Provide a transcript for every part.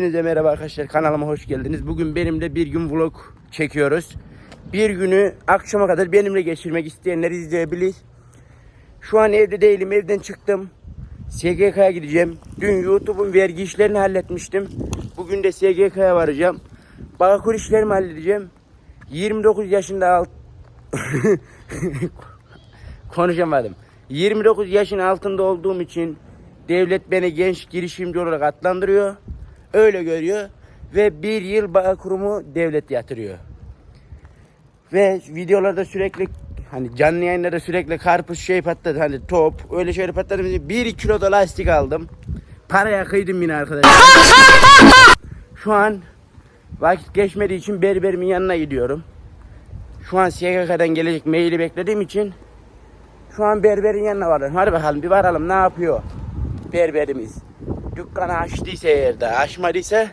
Hepinize merhaba arkadaşlar kanalıma hoş geldiniz. Bugün benimle bir gün vlog çekiyoruz. Bir günü akşama kadar benimle geçirmek isteyenler izleyebilir. Şu an evde değilim evden çıktım. SGK'ya gideceğim. Dün YouTube'un vergi işlerini halletmiştim. Bugün de SGK'ya varacağım. Bağkur işlerimi halledeceğim. 29 yaşında alt... Konuşamadım. 29 yaşın altında olduğum için devlet beni genç girişimci olarak adlandırıyor. Öyle görüyor. Ve bir yıl bağ kurumu devlet yatırıyor. Ve videolarda sürekli hani canlı yayınlarda sürekli karpuz şey patladı hani top öyle şeyler patladı. Bir kilo da lastik aldım. Paraya kıydım yine arkadaşlar. Şu an vakit geçmediği için berberimin yanına gidiyorum. Şu an SGK'dan gelecek maili beklediğim için şu an berberin yanına varıyorum. Hadi bakalım bir varalım ne yapıyor berberimiz. Dükkanı açtıysa eğer de açmadıysa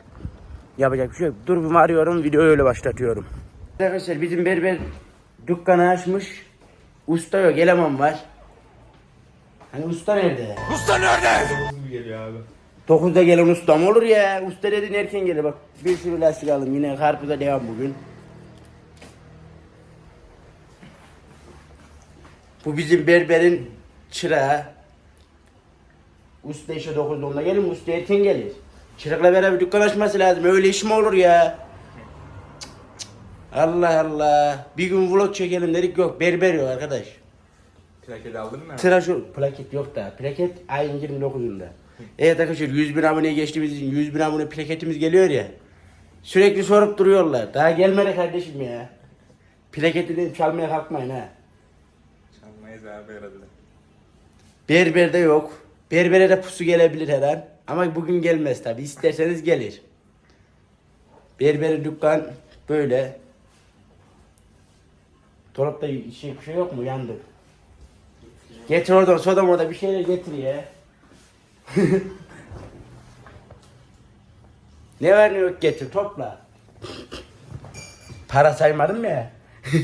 yapacak bir şey yok. Dur bir arıyorum videoyu öyle başlatıyorum. Arkadaşlar bizim berber dükkanı açmış. Usta yok eleman var. Hani usta nerede? Hızlı geliyor abi. 9'da gelen ustam olur ya. Usta dedin erken gelir bak. Bir sürü lastik aldım yine karpuza devam bugün. Bu bizim berberin çırağı. Usta işe 9'da onda gelir mi? Usta erken gelir. Çırakla beraber dükkan açması lazım. Öyle iş mi olur ya? Cık, cık. Allah Allah. Bir gün vlog çekelim dedik yok. Berber yok arkadaş. Plaketi aldın mı? Tıraş ol- plaket yok da. Plaket ayın 29'unda. Evet arkadaşlar 100 bin aboneye geçtiğimiz için 100 bin abone plaketimiz geliyor ya. Sürekli sorup duruyorlar. Daha gelmedi kardeşim ya. Plaketini çalmaya kalkmayın ha. Çalmayız abi herhalde. Berberde yok. Berbere de pusu gelebilir her an. Ama bugün gelmez tabi. İsterseniz gelir. Berberin dükkan böyle. Dolapta şey, bir şey yok mu? Yandık. Getir oradan soda moda bir şeyler getir ya. ne var ne yok getir topla. Para saymadım ya.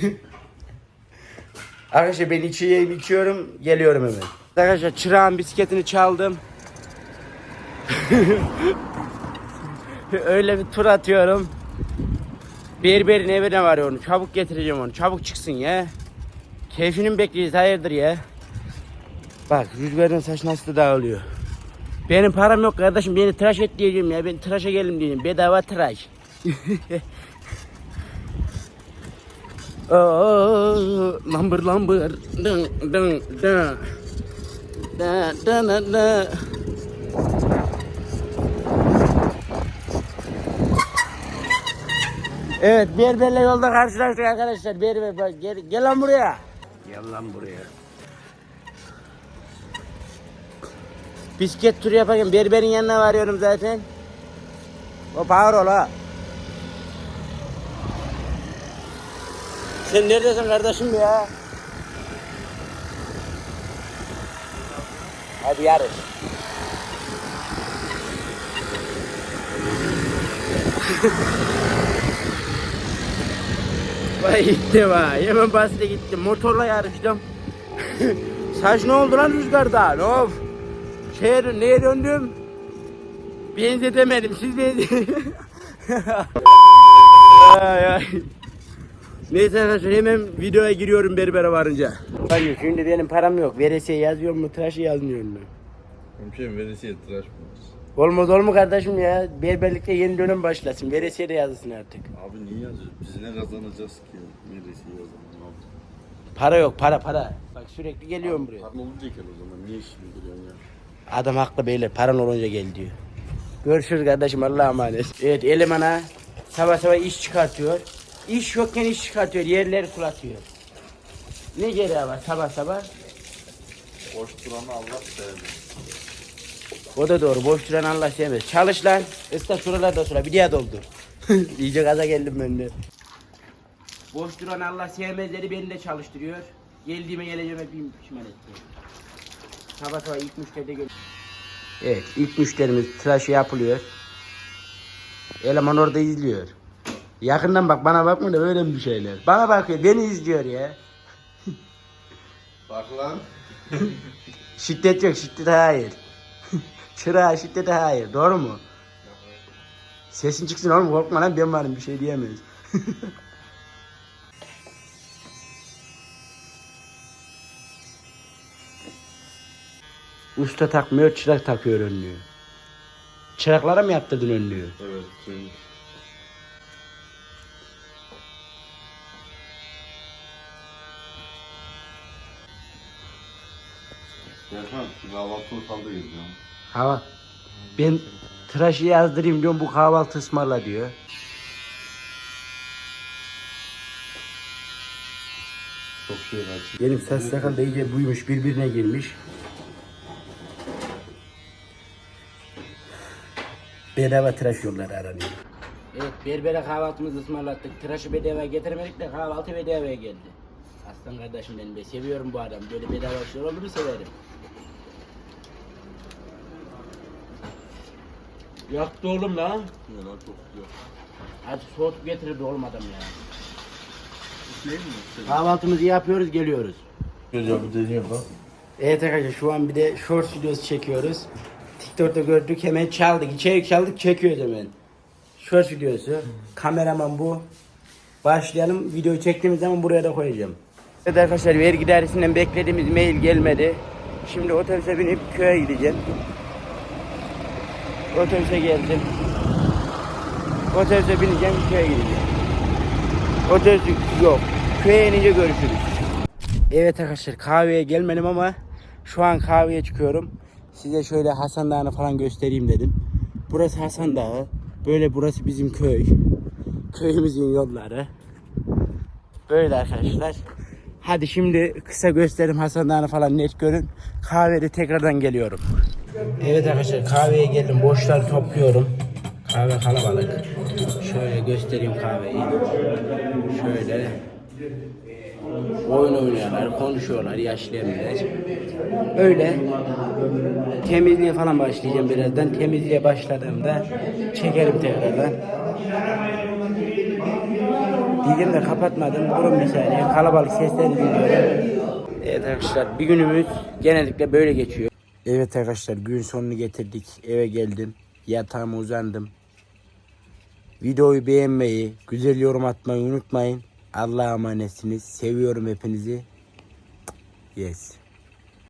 Arkadaşlar ben içeyim içiyorum geliyorum hemen. Arkadaşlar çırağın bisikletini çaldım. Öyle bir tur atıyorum. Berberin evine varıyorum. Çabuk getireceğim onu. Çabuk çıksın ya. Keyfini mi bekliyoruz? Hayırdır ya? Bak rüzgardan saç nasıl dağılıyor. Benim param yok kardeşim. Beni tıraş et diyeceğim ya. Ben tıraşa geldim diyeceğim. Bedava tıraş. Oh, lambır lambır. Dın dın dın. Da da da da. Evet berberle yolda karşılaştık arkadaşlar. Berber gel, gel lan buraya. Gel lan buraya. Bisiklet turu yaparken berberin yanına varıyorum zaten. O power ol ha. Sen neredesin kardeşim ya? Hadi yarış. Vay gitti vay. Hemen bastı gitti. Motorla yarıştım. Saç ne oldu lan rüzgardan? Of. Şehir neye döndüm? Benzetemedim. Siz benzedin. ay ay. Neyse arkadaşlar hemen videoya giriyorum berbere varınca. Hayır şimdi benim param yok. Veresiye yazıyor mu tıraşı yazmıyor mu? Hemşehrim veresiye tıraş mı? Olmaz olur mu kardeşim ya? Berberlikte yeni dönem başlasın. Veresiye de yazılsın artık. Abi niye yazıyoruz? Biz ne kazanacağız ki? Neresi yazalım abi? Para yok para para. Bak sürekli geliyorum buraya. Paran olunca gel o zaman. Niye şimdi geliyorsun ya? Adam haklı beyler paran olunca gel diyor. Görüşürüz kardeşim Allah'a emanet. Evet elemana sabah sabah iş çıkartıyor. İş yokken iş çıkartıyor. Yerleri sulatıyor. Ne gereği var sabah sabah? Boş duranı Allah sevdi. O da doğru. Boş duran Allah sevmez. Çalış lan. Islak şuralar da sura. Bir diye doldur. İyice gaza geldim ben de. Boş duran Allah sevmezleri beni de çalıştırıyor. Geldiğime geleceğime bin pişman etti. Sabah sabah ilk müşteri de gel. Evet ilk müşterimiz tıraşı yapılıyor. Eleman orada izliyor. Yakından bak bana bakma da öğren bir şeyler. Bana bakıyor beni izliyor ya. Bak lan. Şiddet yok şiddet hayır. Çırağa şiddete hayır doğru mu? Sesin çıksın oğlum korkma lan ben varım bir şey diyemeyiz. Usta takmıyor, çırak takıyor önlüğü. Çıraklara mı yaptırdın önlüğü? Evet. Serkan kahvaltı ortamdayız ya. Hava. Ben tıraşı yazdırayım diyorum bu kahvaltı ısmarla diyor. Çok şey var. Benim saç sakal da iyice buymuş birbirine girmiş. Bedava tıraş yolları aranıyor. Evet berbere kahvaltımızı ısmarlattık. Tıraşı bedava getirmedik de kahvaltı bedavaya geldi. Aslan kardeşim benim de seviyorum bu adamı. Böyle bedava şeyler oldu mu severim. Yaktı oğlum lan. Ne lan çok güzel. Hadi soğutup getirir oğlum adam ya. Kahvaltımızı yapıyoruz geliyoruz. Hocam deniyor bak. Evet arkadaşlar şu an bir de short videosu çekiyoruz. TikTok'ta gördük hemen çaldık. İçerik çaldık çekiyoruz hemen. Short videosu. Kameraman bu. Başlayalım. Videoyu çektiğimiz zaman buraya da koyacağım. Evet arkadaşlar vergi dairesinden beklediğimiz mail gelmedi. Şimdi otobüse binip köye gideceğim. Otobüse geldim. Otobüse bineceğim köye gideceğim. Otobüs yok. Köye inince görüşürüz. Evet arkadaşlar kahveye gelmedim ama şu an kahveye çıkıyorum. Size şöyle Hasan Dağı'nı falan göstereyim dedim. Burası Hasan Dağı. Böyle burası bizim köy. Köyümüzün yolları. Böyle arkadaşlar. Hadi şimdi kısa göstereyim Hasan Dağı'nı falan net görün. Kahvede tekrardan geliyorum. Evet arkadaşlar kahveye geldim. Boşları topluyorum. Kahve kalabalık. Şöyle göstereyim kahveyi. Şöyle oyun oynuyorlar, konuşuyorlar yaşlılar. Öyle temizliğe falan başlayacağım birazdan. Temizliğe başladığımda çekerim tekrardan. Dilimi de kapatmadım. Durun bir saniye. Kalabalık sesleri dinliyorum. Evet arkadaşlar bir günümüz genellikle böyle geçiyor. Evet arkadaşlar gün sonunu getirdik. Eve geldim. Yatağıma uzandım. Videoyu beğenmeyi, güzel yorum atmayı unutmayın. Allah'a emanetsiniz. Seviyorum hepinizi. Yes.